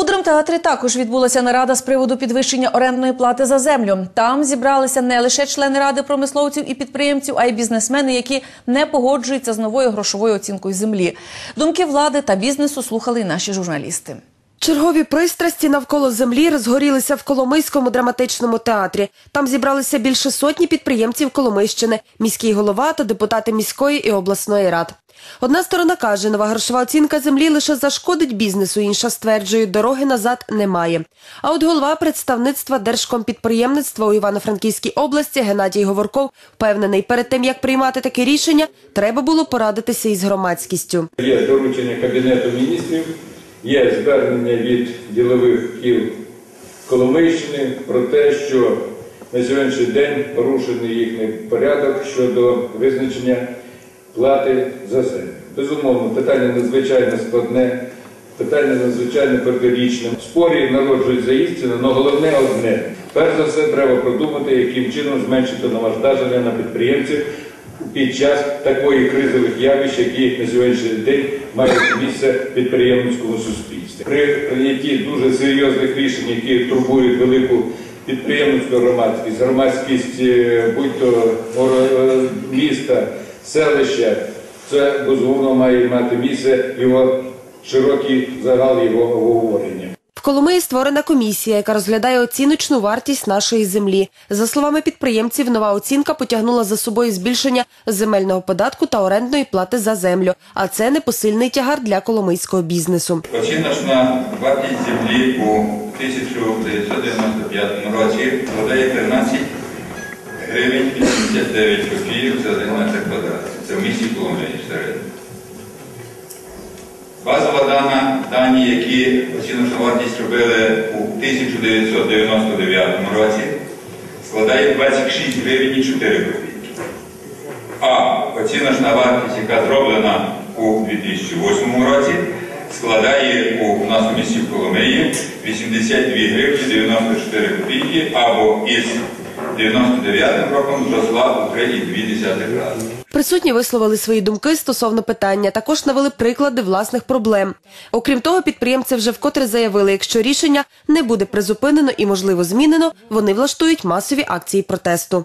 У драмтеатрі також відбулася нарада з приводу підвищення орендної плати за землю. Там зібралися не лише члени ради промисловців і підприємців, а й бізнесмени, які не погоджуються з новою грошовою оцінкою землі. Думки влади та бізнесу слухали й наші журналісти. Чергові пристрасті навколо землі розгорілися в Коломийському драматичному театрі. Там зібралися більше сотні підприємців Коломийщини, міський голова та депутати міської і обласної рад. Одна сторона каже, нова грошова оцінка землі лише зашкодить бізнесу, інша стверджує, дороги назад немає. А от голова представництва Держкомпідприємництва у Івано-Франківській області Геннадій Говорков впевнений, перед тим як приймати таке рішення, треба було порадитися із громадськістю. Є доручення Кабінету міністрів, є звернення від ділових кіл Коломийщини про те, що на сьогоднішній день порушений їхній порядок щодо визначення плати за землю. Безумовно, питання надзвичайно складне, питання надзвичайно протирічне. В спорі народжується істина, але головне одне. Перш за все, треба продумати, яким чином зменшити навантаження на підприємців під час такої кризових явищ, які на сьогоднішній день мають місце в підприємницькому суспільстві. При прийнятті дуже серйозних рішень, які турбують велику підприємницьку громадськість, громадськість е, будь-то е, міста, селища, це безумовно має мати місце його широкий загал його обговорення. Коломиї створена комісія, яка розглядає оціночну вартість нашої землі. За словами підприємців, нова оцінка потягнула за собою збільшення земельного податку та орендної плати за землю. А це непосильний тягар для коломийського бізнесу. Оціночна вартість землі у 1995 році складає 13 гривень 89 копійок за 1 метр квадратний. Це в місті Коломиї середньо. Базова дана, дані, які оціночну вартість робили у 1999 році, складає 26 гривень і 4 копійки. А оціночна вартість, яка зроблена у 2008 році, складає у нас у місті Коломиї 82 гривні 94 копійки, або із 99 роком зросла у 3,2 рази. Присутні висловили свої думки стосовно питання. Також навели приклади власних проблем. Окрім того, підприємці вже вкотре заявили, якщо рішення не буде призупинено і можливо змінено, вони влаштують масові акції протесту.